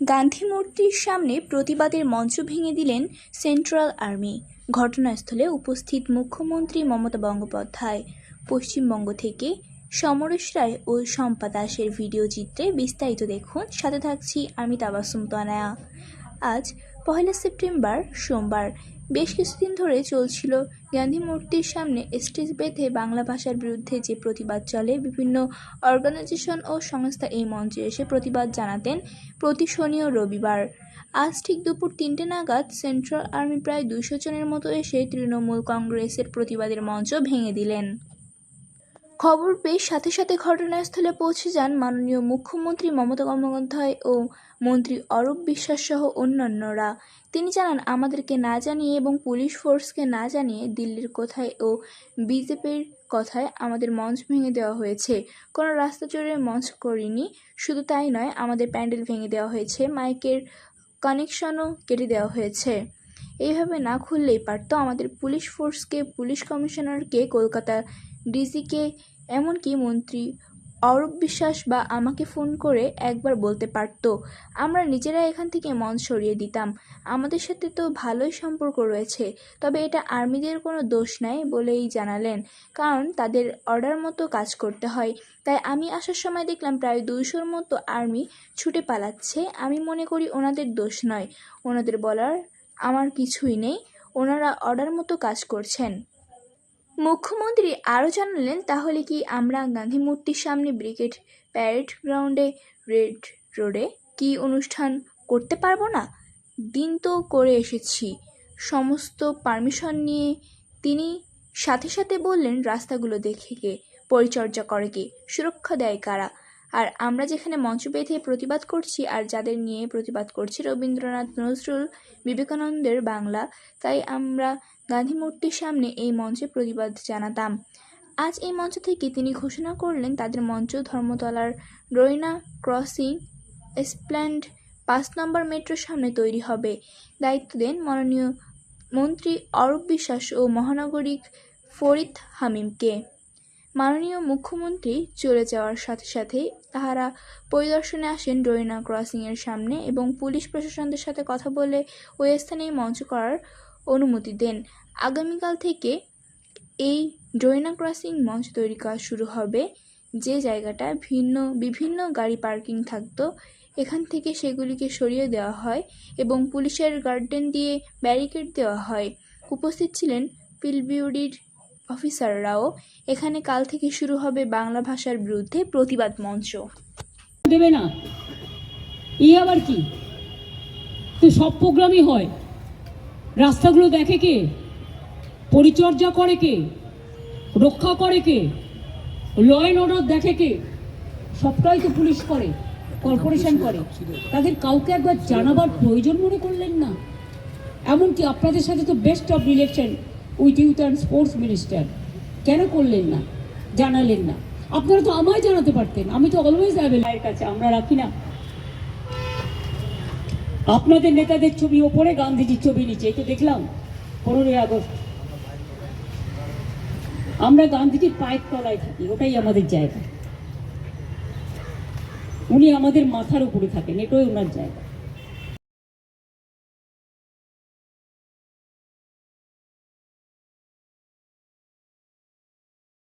গান্ধী মূর্তির সামনে প্রতিবাদের মঞ্চ ভেঙে দিলেন সেন্ট্রাল আর্মি। ঘটনাস্থলে উপস্থিত মুখ্যমন্ত্রী মমতা বন্দ্যোপাধ্যায়। পশ্চিমবঙ্গ থেকে সমরেশ রায় ও শম্পা দাসের ভিডিও চিত্রে বিস্তারিত দেখুন। সাথে থাকছি আমি তাবাসুম তনায়া আজ পহেলা সেপ্টেম্বর সোমবার বেশ কিছুদিন ধরে চলছিল গান্ধী মূর্তির সামনে স্টেজ বেঁধে বাংলা ভাষার বিরুদ্ধে যে প্রতিবাদ চলে, বিভিন্ন অর্গানাইজেশন ও সংস্থা এই মঞ্চে এসে প্রতিবাদ জানাতেন প্রতি শনি ও রবিবার। আজ ঠিক দুপুর তিনটে নাগাদ সেন্ট্রাল আর্মি প্রায় দুইশো জনের মতো এসে তৃণমূল কংগ্রেসের প্রতিবাদের মঞ্চ ভেঙে দিলেন। খবর পেয়ে সাথে সাথে ঘটনাস্থলে পৌঁছে যান মাননীয় মুখ্যমন্ত্রী মমতা বন্দ্যোপাধ্যায় ও মন্ত্রী অরূপ বিশ্বাস সহ অন্যান্যরা। তিনি জানান, আমাদেরকে না জানিয়ে এবং পুলিশ ফোর্সকে না জানিয়ে দিল্লির কোথায় ও বিজেপির কথায় আমাদের মঞ্চ ভেঙে দেওয়া হয়েছে। কোনো রাস্তা জোরে মঞ্চ করিনি, শুধু তাই নয়, আমাদের প্যান্ডেল ভেঙে দেওয়া হয়েছে। মাইকের কানেকশনও কেটে দেওয়া হয়েছে। এইভাবে না খুললেই পারতো আমাদের পুলিশ ফোর্সকে, পুলিশ কমিশনারকে, কলকাতা ডিজিকে, এমনকি মন্ত্রী অরূপ বিশ্বাস বা আমাকে ফোন করে একবার বলতে পারতো, আমরা নিজেরা এখান থেকে মন সরিয়ে দিতাম। আমাদের সাথে তো ভালোই সম্পর্ক রয়েছে। তবে এটা আর্মিদের কোনো দোষ নাই বলেই জানালেন, কারণ তাদের অর্ডার মতো কাজ করতে হয়। তাই আমি আসার সময় দেখলাম প্রায় দুইশোর মতো আর্মি ছুটে পালাচ্ছে। আমি মনে করি ওনাদের দোষ নয়। ওনাদের বলার আমার কিছুই নেই। ওনারা অর্ডার মতো কাজ করছেন। মুখ্যমন্ত্রী আরও জানালেন, তাহলে কি আমরা গান্ধী মূর্তির সামনে ব্রিগেড প্যারেড গ্রাউন্ডে রেড রোডে কি অনুষ্ঠান করতে পারব না? দিন তো করে এসেছি। সমস্ত পারমিশন নিয়ে তিনি সাথে সাথে বললেন, রাস্তাগুলো দেখে কে? পরিচর্যা করে কে? সুরক্ষা দেয় কারা? আর আমরা যেখানে মঞ্চ বেঁধে প্রতিবাদ করছি আর যাদের নিয়ে প্রতিবাদ করছি রবীন্দ্রনাথ নজরুল বিবেকানন্দের বাংলা, তাই আমরা গান্ধী মূর্তির সামনে এই মঞ্চে প্রতিবাদ জানাতাম। আজ এই মঞ্চ থেকে তিনি ঘোষণা করলেন, তাদের মঞ্চ ধর্মতলার রয়না ক্রসিং এসপ্ল্যান্ড পাঁচ নম্বর মেট্রোর সামনে তৈরি হবে। দায়িত্ব দেন মাননীয় মন্ত্রী অরূপ বিশ্বাস ও মহানগরিক ফরিদ হামিমকে। মাননীয় মুখ্যমন্ত্রী চলে যাওয়ার সাথে সাথেই তাহারা পরিদর্শনে আসেন রয়না ক্রসিংয়ের সামনে এবং পুলিশ প্রশাসনদের সাথে কথা বলে ওই স্থানে মঞ্চ করার অনুমতি দেন। আগামীকাল থেকে এই ড্রয়না ক্রসিং মঞ্চ তৈরি কাজ শুরু হবে। যে জায়গাটা ভিন্ন, বিভিন্ন গাড়ি পার্কিং থাকতো, এখান থেকে সেগুলিকে সরিয়ে দেওয়া হয় এবং পুলিশের গার্ডেন দিয়ে ব্যারিকেড দেওয়া হয়। উপস্থিত ছিলেন পিলবিউডির অফিসাররাও এখানে কাল থেকে শুরু হবে বাংলা ভাষার বিরুদ্ধে প্রতিবাদ মঞ্চ। দেবে না। ই আবার কি? তো সব প্রোগ্রামই হয়। রাস্তাগুলো দেখে কে? পরিচর্যা করে কে? রক্ষা করে কে? ল অ্যান্ড অর্ডার দেখে কে? সবটাই তো পুলিশ করে, কর্পোরেশন করে। তাদের কাউকে একবার জানাবার প্রয়োজন মনে করলেন না। এমনকি আপনাদের সাথে তো best of relation with youth and sports minister. কেন করলেন না? জানালেন না। আপনারা তো আমায় জানাতে পারতেন। আমি তো অলওয়েজ অ্যাভেলেবল কাছে আমরা রাখি না। আপনাদের নেতাদের ছবি ওপরে, গান্ধীজির ছবি নিচে। এই তো দেখলাম, পনেরোই আগস্ট। আমরা গান্ধীজির পায়ের তলায় থাকি। ওটাই আমাদের জায়গা। উনি আমাদের মাথার উপরে থাকেন। এটাই ওনার জায়গা।